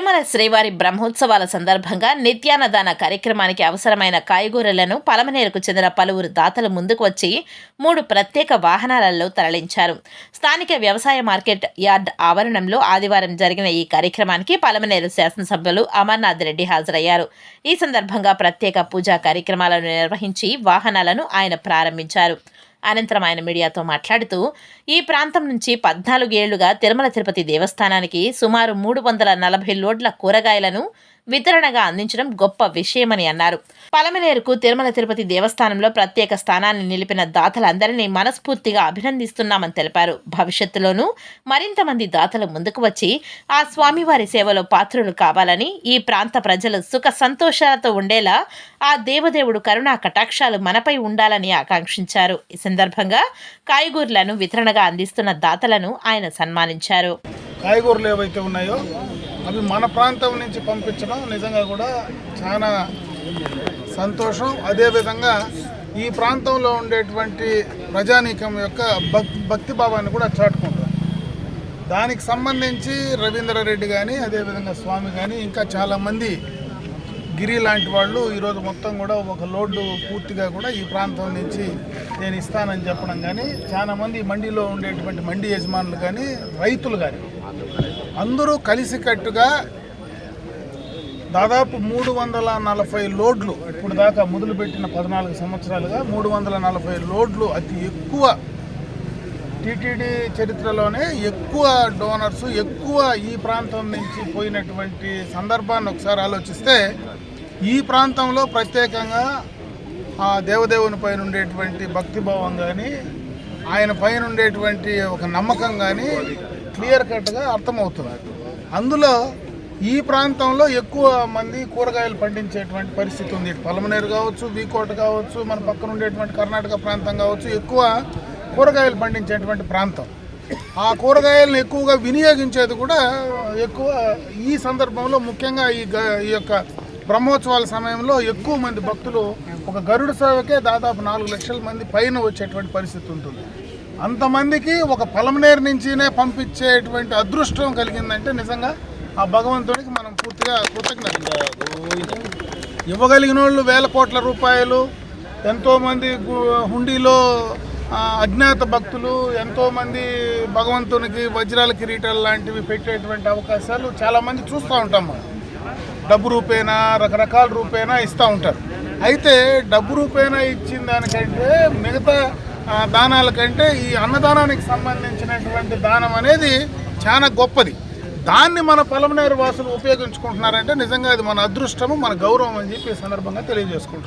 తిరుమల శ్రీవారి బ్రహ్మోత్సవాల సందర్భంగా నిత్యాన్నదాన కార్యక్రమానికి అవసరమైన కాయగూరలను పలమనేరుకు చెందిన పలువురు దాతలు ముందుకు వచ్చి మూడు ప్రత్యేక వాహనాలలో తరలించారు. స్థానిక వ్యవసాయ మార్కెట్ యార్డ్ ఆవరణంలో ఆదివారం జరిగిన ఈ కార్యక్రమానికి పలమనేరు శాసనసభ్యులు అమర్నాథ్ రెడ్డి హాజరయ్యారు. ఈ సందర్భంగా ప్రత్యేక పూజా కార్యక్రమాలను నిర్వహించి వాహనాలను ఆయన ప్రారంభించారు. అనంతరం ఆయన మీడియాతో మాట్లాడుతూ ఈ ప్రాంతం నుంచి పద్నాలుగేళ్ళుగా తిరుమల తిరుపతి దేవస్థానానికి సుమారు మూడు వందల నలభై లోడ్ల కూరగాయలను వితరణగా అందించడం గొప్ప విషయమని అన్నారు. పలమనేరుకు తిరుమల తిరుపతి దేవస్థానంలో ప్రత్యేక స్థానాన్ని నిలిపిన దాతలందరినీ మనస్ఫూర్తిగా అభినందిస్తున్నామని తెలిపారు. భవిష్యత్తులోనూ మరింత మంది దాతలు ముందుకు వచ్చి ఆ స్వామివారి సేవలో పాత్రులు కావాలని ఈ ప్రాంత ప్రజలు సుఖ సంతోషాలతో ఉండేలా ఆ దేవదేవుడు కరుణా కటాక్షాలు మనపై ఉండాలని ఆకాంక్షించారు. ఈ సందర్భంగా కాయగూరలను వితరణగా అందిస్తున్న దాతలను ఆయన సన్మానించారు. కాయగూరలు ఏవైతే ఉన్నాయో అవి మన ప్రాంతం నుంచి పంపించడం నిజంగా కూడా చాలా సంతోషం. అదేవిధంగా ఈ ప్రాంతంలో ఉండేటువంటి ప్రజానీకం యొక్క భక్ భక్తి భావాన్ని కూడా చాటుకుంటారు దానికి సంబంధించి రవీంద్రారెడ్డి కానీ అదేవిధంగా స్వామి కానీ ఇంకా చాలామంది గిరి లాంటి వాళ్ళు ఈరోజు మొత్తం కూడా ఒక లోడ్డు పూర్తిగా కూడా ఈ ప్రాంతం నుంచి నేను ఇస్తానని చెప్పడం కానీ చాలామంది మండిలో మండీలో ఉండేటువంటి మండి యజమానులు కానీ రైతులు కానీ అందరూ కలిసికట్టుగా దాదాపు మూడు వందల నలభై లోడ్లు ఇప్పుడు దాకా మొదలుపెట్టిన పద్నాలుగు సంవత్సరాలుగా మూడు వందల నలభై లోడ్లు అతి ఎక్కువ టీటీడీ చరిత్రలోనే ఎక్కువ డోనర్స్ ఎక్కువ ఈ ప్రాంతం నుంచి పోయినటువంటి సందర్భాన్ని ఒకసారి ఆలోచిస్తే ఈ ప్రాంతంలో ప్రత్యేకంగా ఆ దేవదేవుని పైన ఉండేటువంటి భక్తిభావం కానీ ఆయన పైన ఉండేటువంటి ఒక నమ్మకం కానీ క్లియర్ కట్గా అర్థమవుతుంది. అందులో ఈ ప్రాంతంలో ఎక్కువ మంది కూరగాయలు పండించేటువంటి పరిస్థితి ఉంది. పలమనేరు కావచ్చు వీకోట కావచ్చు మన పక్కన ఉండేటువంటి కర్ణాటక ప్రాంతం కావచ్చు ఎక్కువ కూరగాయలు పండించేటువంటి ప్రాంతం. ఆ కూరగాయలను ఎక్కువగా వినియోగించేది కూడా ఎక్కువ ఈ సందర్భంలో ముఖ్యంగా ఈ గ- ఈ యొక్క బ్రహ్మోత్సవాల సమయంలో ఎక్కువ మంది భక్తులు ఒక గరుడు సేవకే దాదాపు నాలుగు లక్షల మంది పైన వచ్చేటువంటి పరిస్థితి ఉంటుంది. అంతమందికి ఒక పలమనేరు నుంచినే పంపించేటువంటి అదృష్టం కలిగిందంటే నిజంగా ఆ భగవంతుడికి మనం పూర్తిగా కృతజ్ఞత ఇవ్వగలిగిన వాళ్ళు వేల కోట్ల రూపాయలు ఎంతోమంది హుండీలో అజ్ఞాత భక్తులు ఎంతోమంది భగవంతునికి వజ్రాల కిరీటాలు లాంటివి పెట్టేటువంటి అవకాశాలు చాలామంది చూస్తూ ఉంటాం మనం. డబ్బు రూపేనా రకరకాల రూపేనా ఇస్తూ ఉంటారు. అయితే డబ్బు రూపేనా ఇచ్చిన దానికంటే మిగతా దానాల కంటే ఈ అన్నదానానికి సంబంధించినటువంటి దానం అనేది చాలా గొప్పది. దాన్ని మన పలమనేరు వాసులు ఉపయోగించుకుంటున్నారంటే నిజంగా అది మన అదృష్టము మన గౌరవం అని చెప్పి ఈ సందర్భంగా తెలియజేసుకుంటున్నాం